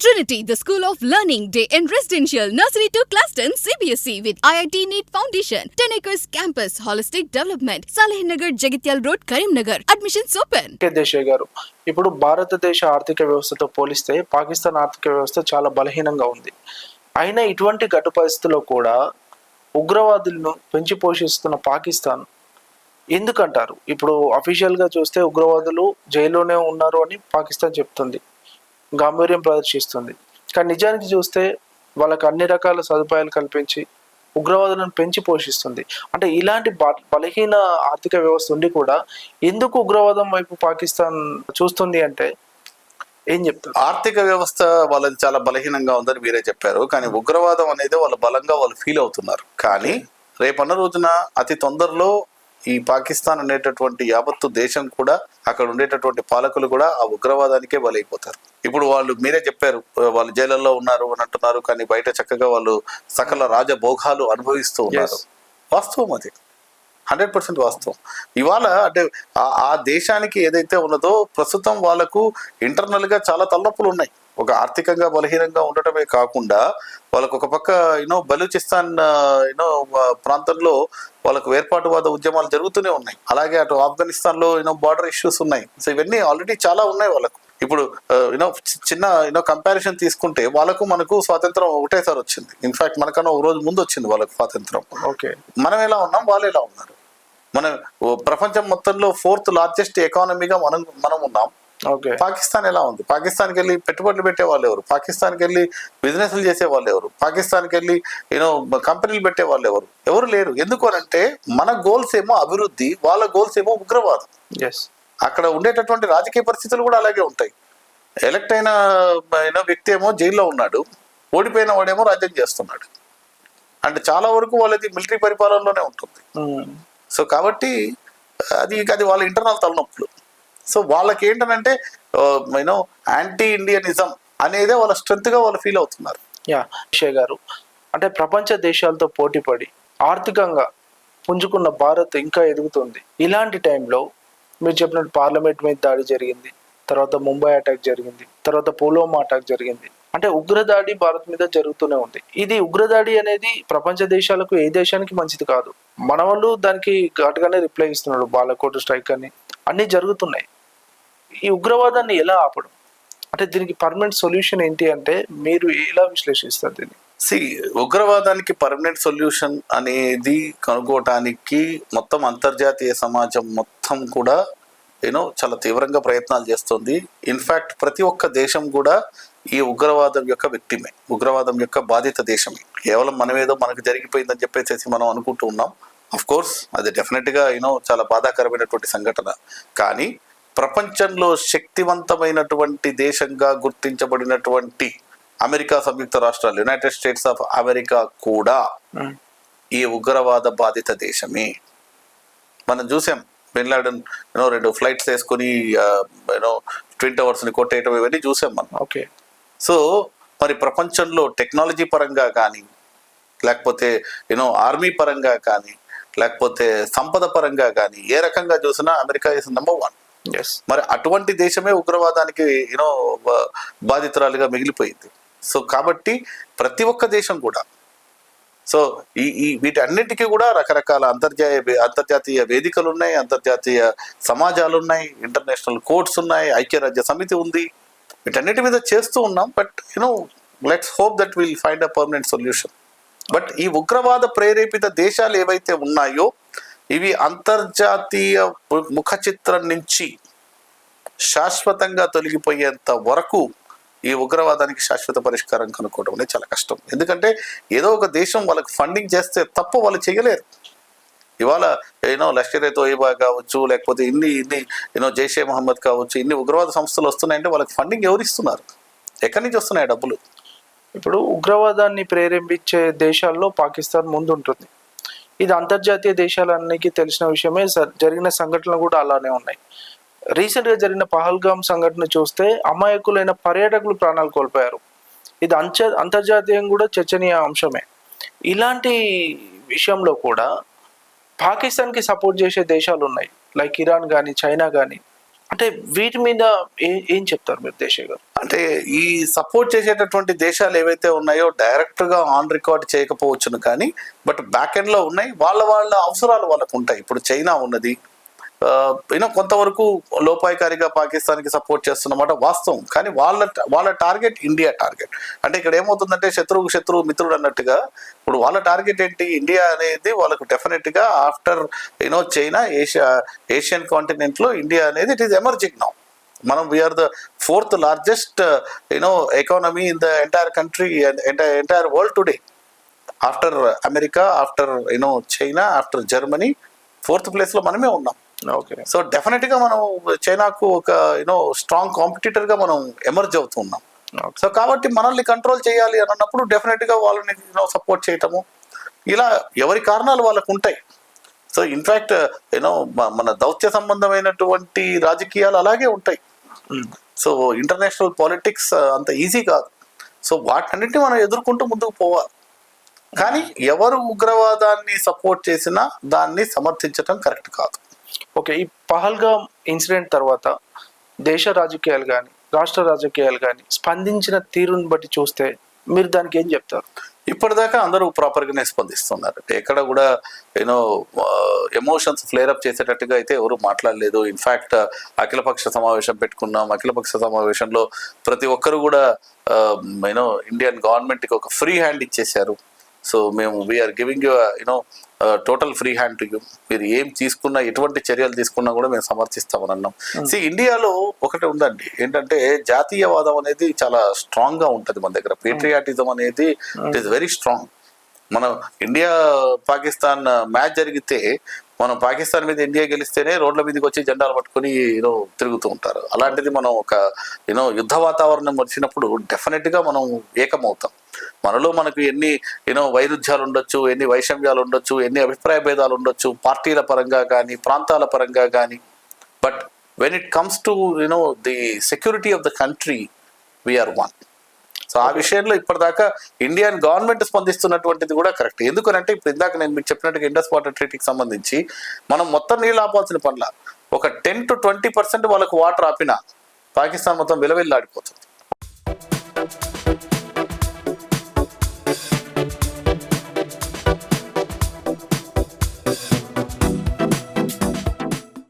Trinity, the School of Learning, Day and Residential, Nursery to Class 10, CBSE with IIT NEET Foundation, 10 acres campus, holistic development, Saleh Nagar, Jagatyal Road, Karimnagar. Admissions open. గారు ఇప్పుడు భారతదేశ ఆర్థిక వ్యవస్థతో పోలిస్తే పాకిస్తాన్ ఆర్థిక వ్యవస్థ చాలా బలహీనంగా ఉంది అయినా ఇటువంటి ఘట పరిస్థితుల్లో కూడా ఉగ్రవాదులను పెంచి పోషిస్తున్న పాకిస్తాన్ ఎందుకంటారు ఇప్పుడు అఫీషియల్గా చూస్తే ఉగ్రవాదులు జైల్లోనే ఉన్నారు అని పాకిస్తాన్ చెప్తుంది గాంభీర్యం ప్రదర్శిస్తుంది. కానీ నిజానికి చూస్తే వాళ్ళకి అన్ని రకాల సదుపాయాలు కల్పించి ఉగ్రవాదులను పెంచి పోషిస్తుంది. అంటే ఇలాంటి బలహీన ఆర్థిక వ్యవస్థ ఉండి కూడా ఎందుకు ఉగ్రవాదం వైపు పాకిస్తాన్ చూస్తుంది అంటే ఏం చెప్తారు? ఆర్థిక వ్యవస్థ వాళ్ళది చాలా బలహీనంగా ఉందని మీరే చెప్పారు. కానీ ఉగ్రవాదం అనేది వాళ్ళు బలంగా వాళ్ళు ఫీల్ అవుతున్నారు. కానీ రేపన్న రోజున అతి తొందరలో ఈ పాకిస్తాన్ అనేటటువంటి యావత్తు దేశం కూడా అక్కడ ఉండేటటువంటి పాలకులు కూడా ఆ ఉగ్రవాదానికే బలైపోతారు. ఇప్పుడు వాళ్ళు మీరే చెప్పారు వాళ్ళు జైళ్ళల్లో ఉన్నారు అని అంటున్నారు కానీ బయట చక్కగా వాళ్ళు సకల రాజభోగాలు అనుభవిస్తూ ఉన్నారు. వాస్తవం అది. హండ్రెడ్ పర్సెంట్ వాస్తవం. ఇవాళ అంటే ఆ- దేశానికి ఏదైతే ఉన్నదో ప్రస్తుతం వాళ్ళకు ఇంటర్నల్గా చాలా తలనొప్పులు ఉన్నాయి. ఒక ఆర్థికంగా బలహీనంగా ఉండటమే కాకుండా వాళ్ళకు ఒక పక్క యూనో బలూచిస్తాన్ యూనో ప్రాంతంలో వాళ్ళకు వేర్పాటువాద ఉద్యమాలు జరుగుతూనే ఉన్నాయి. అలాగే అటు ఆఫ్ఘనిస్తాన్లో యూనో బార్డర్ ఇష్యూస్ ఉన్నాయి. సో ఇవన్నీ ఆల్రెడీ చాలా ఉన్నాయి వాళ్ళకు. ఇప్పుడు యూనో చిన్న యూనో కంపారిజన్ తీసుకుంటే వాళ్ళకు మనకు స్వాతంత్రం ఒకటేసారి వచ్చింది. ఇన్ఫాక్ట్ మనకన్నా ఒక రోజు ముందు వచ్చింది వాళ్ళకు స్వాతంత్రం. ఓకే. మనం ఎలా ఉన్నాం? వాళ్ళు ఎలా ఉన్నారు? మనం ప్రపంచం మొత్తంలో ఫోర్త్ లార్జెస్ట్ ఎకానమీగా మనం మనం ఉన్నాం. ఓకే. పాకిస్తాన్ ఎలా ఉంది? పాకిస్తాన్కి వెళ్ళి పెట్టుబడులు పెట్టే వాళ్ళు ఎవరు? పాకిస్తాన్కి వెళ్ళి బిజినెస్లు చేసే వాళ్ళు ఎవరు? పాకిస్తాన్కి వెళ్ళి యూనో కంపెనీలు పెట్టే వాళ్ళు ఎవరు? ఎవరు లేరు. ఎందుకు అంటే మన గోల్స్ ఏమో అభివృద్ధి వాళ్ళ గోల్స్ ఏమో ఉగ్రవాదం. ఎస్ అక్కడ ఉండేటటువంటి రాజకీయ పరిస్థితులు కూడా అలాగే ఉంటాయి. ఎలక్ట్ అయిన అయిన వ్యక్తి ఏమో జైల్లో ఉన్నాడు. ఓడిపోయిన వాడేమో రాజ్యం చేస్తున్నాడు. అంటే చాలా వరకు వాళ్ళది మిలిటరీ పరిపాలనలోనే ఉంటుంది. సో కాబట్టి అది అది వాళ్ళ ఇంటర్నల్ తలనొప్పులు. సో వాళ్ళకి ఏంటనంటే యూనో యాంటీ ఇండియనిజం అనేదే వాళ్ళ స్ట్రెంత్గా వాళ్ళు ఫీల్ అవుతున్నారు. యా విషయ్ గారు. అంటే ప్రపంచ దేశాలతో పోటీపడి ఆర్థికంగా పుంజుకున్న భారత్ ఇంకా ఎదుగుతుంది. ఇలాంటి టైంలో మీరు చెప్పినట్టు పార్లమెంట్ మీద దాడి జరిగింది తర్వాత ముంబై అటాక్ జరిగింది తర్వాత పులోమా అటాక్ జరిగింది. అంటే ఉగ్రదాడి భారత్ మీద జరుగుతూనే ఉంది. ఇది ఉగ్రదాడి అనేది ప్రపంచ దేశాలకు ఏ దేశానికి మంచిది కాదు. మన వాళ్ళు దానికి ఘాటుగానే రిప్లై ఇస్తున్నాడు బాలకోటు స్ట్రైక్ అని. అన్నీ జరుగుతున్నాయి. ఈ ఉగ్రవాదాన్ని ఎలా ఆపడం? అంటే దీనికి పర్మనెంట్ సొల్యూషన్ ఏంటి అంటే మీరు ఎలా విశ్లేషిస్తారు దీన్ని? సి ఉగ్రవాదానికి పర్మనెంట్ సొల్యూషన్ అనేది కనుక్కోవటానికి మొత్తం అంతర్జాతీయ సమాజం మొత్తం కూడా యూనో చాలా తీవ్రంగా ప్రయత్నాలు చేస్తుంది. ఇన్ఫాక్ట్ ప్రతి ఒక్క దేశం కూడా ఈ ఉగ్రవాదం యొక్క వ్యక్తిమే ఉగ్రవాదం యొక్క బాధిత దేశమే. కేవలం మనమేదో మనకు జరిగిపోయిందని చెప్పేసి మనం అనుకుంటూ ఉన్నాం. అఫ్ కోర్స్ అది డెఫినెట్గా యూనో చాలా బాధాకరమైనటువంటి సంఘటన. కానీ ప్రపంచంలో శక్తివంతమైనటువంటి దేశంగా గుర్తించబడినటువంటి అమెరికా సంయుక్త రాష్ట్రాలు యునైటెడ్ స్టేట్స్ ఆఫ్ అమెరికా కూడా ఈ ఉగ్రవాద బాధిత దేశమే. మనం చూసాం బిన్ లాడెన్ యూనో రెండు ఫ్లైట్స్ వేసుకొని యూనో ట్విన్ టవర్స్ని కొట్టేయటం ఇవన్నీ చూసాం మనం. ఓకే సో మరి ప్రపంచంలో టెక్నాలజీ పరంగా కానీ లేకపోతే యూనో ఆర్మీ పరంగా కానీ లేకపోతే సంపద పరంగా కానీ ఏ రకంగా చూసినా అమెరికా ఇస్ నెంబర్ వన్ మరి అటువంటి దేశమే ఉగ్రవాదానికి యూనో బాధితురాలుగా మిగిలిపోయింది. సో కాబట్టి ప్రతి ఒక్క దేశం కూడా సో ఈ ఈ వీటి అన్నిటికీ కూడా రకరకాల అంతర్జాతీయ అంతర్జాతీయ వేదికలు ఉన్నాయి అంతర్జాతీయ సమాజాలు ఉన్నాయి ఇంటర్నేషనల్ కోర్ట్స్ ఉన్నాయి ఐక్యరాజ్య సమితి ఉంది. వీటన్నిటి మీద చేస్తూ ఉన్నాం but you know let's hope that will find a permanent solution but ఈ ఉగ్రవాద ప్రేరేపిత దేశాలు ఏవైతే ఉన్నాయో ఇవి అంతర్జాతీయ ముఖ చిత్రం నుంచి శాశ్వతంగా తొలగిపోయేంత వరకు ఈ ఉగ్రవాదానికి శాశ్వత పరిష్కారం కనుక్కోవడం అనేది చాలా కష్టం. ఎందుకంటే ఏదో ఒక దేశం వాళ్ళకి ఫండింగ్ చేస్తే తప్ప వాళ్ళు చేయలేరు. ఇవాళ ఏనో లష్కర్ ఏ తోయిబా కావచ్చు లేకపోతే ఇన్ని ఇన్ని ఏనో జైషే మహమ్మద్ కావచ్చు ఇన్ని ఉగ్రవాద సంస్థలు వస్తున్నాయంటే వాళ్ళకి ఫండింగ్ ఎవరు ఇస్తున్నారు? ఎక్కడి నుంచి వస్తున్నాయి డబ్బులు? ఇప్పుడు ఉగ్రవాదాన్ని ప్రేరేపించే దేశాల్లో పాకిస్తాన్ ముందుంటుంది. ఇది అంతర్జాతీయ దేశాలన్నీ తెలిసిన విషయమే. స- జరిగిన సంఘటనలు కూడా అలానే ఉన్నాయి. రీసెంట్గా జరిగిన పహల్గామ్ సంఘటన చూస్తే అమాయకులైన పర్యాటకులు ప్రాణాలు కోల్పోయారు. ఇది అంచ అంతర్జాతీయం కూడా చర్చనీయ అంశమే. ఇలాంటి విషయంలో కూడా పాకిస్తాన్కి సపోర్ట్ చేసే దేశాలు ఉన్నాయి లైక్ ఇరాన్ కానీ చైనా కానీ అంటే వీటి మీద ఏం ఏం చెప్తారు మీరు దేశ గారు? అంటే ఈ సపోర్ట్ చేసేటటువంటి దేశాలు ఏవైతే ఉన్నాయో డైరెక్ట్గా ఆన్ రికార్డ్ చేయకపోవచ్చును కానీ బట్ బ్యాక్ ఎండ్లో ఉన్నాయి. వాళ్ళ వాళ్ళ అవసరాలు వాళ్ళకు ఉంటాయి. ఇప్పుడు చైనా ఉన్నది యూనో కొంతవరకు లోపాయకారిగా పాకిస్తాన్కి సపోర్ట్ చేస్తున్నమాట వాస్తవం. కానీ వాళ్ళ వాళ్ళ టార్గెట్ ఇండియా టార్గెట్. అంటే ఇక్కడ ఏమవుతుందంటే శత్రువు శత్రువు మిత్రుడు అన్నట్టుగా ఇప్పుడు వాళ్ళ టార్గెట్ ఏంటి? ఇండియా అనేది వాళ్ళకు డెఫినెట్గా after you know China Asia Asian కాంటినెంట్లో India అనేది ఇట్ ఈస్ ఎమర్జింగ్ నౌ మనం we are the fourth largest you know economy in the entire country entire world today after America after you know China after Germany fourth ప్లేస్లో మనమే ఉన్నాం. Okay. So డెఫినెట్గా మనం చైనాకు ఒక you know strong కాంపిటీటర్గా మనం emerge అవుతున్నాం. సో కాబట్టి మనల్ని కంట్రోల్ చేయాలి అని అన్నప్పుడు డెఫినెట్గా వాళ్ళని యూనో సపోర్ట్ చేయటము. ఇలా ఎవరి కారణాలు వాళ్ళకు ఉంటాయి. సో ఇన్ఫాక్ట్ యూనో మన దౌత్య సంబంధమైనటువంటి రాజకీయాలు అలాగే ఉంటాయి. సో ఇంటర్నేషనల్ పాలిటిక్స్ అంత ఈజీ కాదు. సో వాటన్నిటిని మనం ఎదుర్కొంటూ ముందుకు పోవాలి. కానీ ఎవరు ఉగ్రవాదాన్ని సపోర్ట్ చేసినా దాన్ని సమర్థించడం కరెక్ట్ కాదు. ఓకే ఈ పహల్గామ్ ఇన్సిడెంట్ తర్వాత దేశ రాజకీయాలు కానీ రాష్ట్ర రాజకీయాలు కానీ స్పందించిన తీరుని బట్టి చూస్తే మీరు దానికి ఏం చెప్తారు? ఇప్పటిదాకా అందరూ ప్రాపర్గానే స్పందిస్తున్నారు. అంటే ఎక్కడ కూడా you know emotions flare up up చేసేటట్టుగా అయితే ఎవరు మాట్లాడలేదు. ఇన్ఫాక్ట్ అఖిలపక్ష సమావేశం పెట్టుకున్నాం. అఖిలపక్ష సమావేశంలో ప్రతి ఒక్కరు కూడా యూనో ఇండియన్ గవర్నమెంట్కి ఒక ఫ్రీ హ్యాండ్ ఇచ్చేశారు. సో మేము we are giving you you know total free hand to you మీరు ఏం తీసుకున్నా ఎటువంటి చర్యలు తీసుకున్నా కూడా మేము సమర్థిస్తామని అన్నాం. సి ఇండియాలో ఒకటి ఉందండి. ఏంటంటే జాతీయవాదం అనేది చాలా స్ట్రాంగ్గా ఉంటది మన దగ్గర. పేట్రియాటిజం అనేది ఇట్ ఈస్ వెరీ స్ట్రాంగ్ మనం ఇండియా పాకిస్తాన్ మ్యాచ్ జరిగితే మనం పాకిస్తాన్ మీద ఇండియా గెలిస్తేనే రోడ్ల మీదకి వచ్చి జెండాలు పట్టుకొని యూనో తిరుగుతూ ఉంటారు. అలాంటిది మనం ఒక యూనో యుద్ధ వాతావరణం వచ్చినప్పుడు డెఫినెట్గా మనం ఏకమవుతాం. మనలో మనకు ఎన్ని యూనో వైరుధ్యాలు ఉండొచ్చు ఎన్ని వైషమ్యాలు ఉండొచ్చు ఎన్ని అభిప్రాయ భేదాలు ఉండొచ్చు పార్టీల పరంగా కానీ ప్రాంతాల పరంగా కానీ but when it comes to you know the security of the country we are one so ఆ విషయంలో ఇప్పటిదాకా ఇండియన్ గవర్నమెంట్ స్పందిస్తున్నటువంటిది కూడా కరెక్ట్. ఎందుకనంటే ఇప్పుడు ఇందాక నేను మీకు చెప్పినట్టుగా ఇండస్ వాటర్ ట్రీటీకి సంబంధించి మనం మొత్తం నీళ్ళు ఆపాల్సిన పనుల ఒక టెన్ టు ట్వంటీ పర్సెంట్ వాళ్ళకు వాటర్ ఆపినా పాకిస్తాన్ మొత్తం విలవిల్లాడిపోతుంది.